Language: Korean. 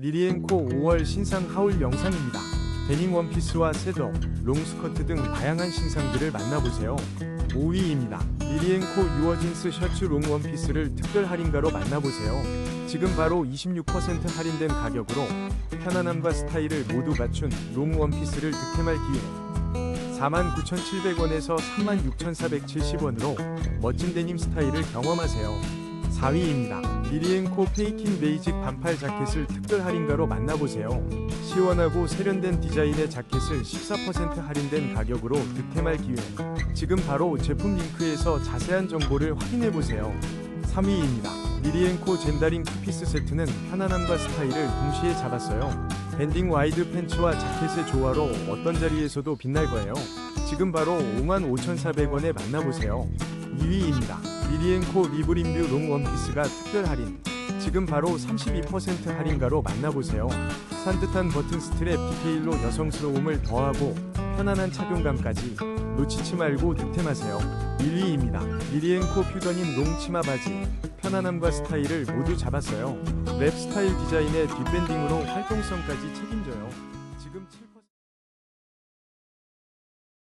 리리앤코 5월 신상 하울 영상입니다. 데님 원피스와 세더, 롱스커트 등 다양한 신상들을 만나보세요. 5위입니다. 리리앤코 유어진스 셔츠 롱 원피스를 특별 할인가로 만나보세요. 지금 바로 26% 할인된 가격으로 편안함과 스타일을 모두 갖춘 롱 원피스를 득템할 기회. 49,700원에서 36,470원으로 멋진 데님 스타일을 경험하세요. 4위입니다. 리리앤코 페이킹 베이직 반팔 자켓을 특별 할인가로 만나보세요. 시원하고 세련된 디자인의 자켓을 14% 할인된 가격으로 득템할 기회. 지금 바로 제품 링크에서 자세한 정보를 확인해보세요. 3위입니다. 리리앤코 젠다링 투피스 세트는 편안함과 스타일을 동시에 잡았어요. 밴딩 와이드 팬츠와 자켓의 조화로 어떤 자리에서도 빛날 거예요. 지금 바로 55,400원에 만나보세요. 2위입니다. 리리앤코 리브린뷰 롱 원피스가 특별 할인. 지금 바로 32% 할인가로 만나보세요. 산뜻한 버튼 스트랩 디테일로 여성스러움을 더하고 편안한 착용감까지 놓치지 말고 득템하세요. 1위입니다. 리리앤코 퓨더님 롱 치마 바지. 편안함과 스타일을 모두 잡았어요. 랩 스타일 디자인의 뒷밴딩으로 활동성까지 책임져요. 지금 7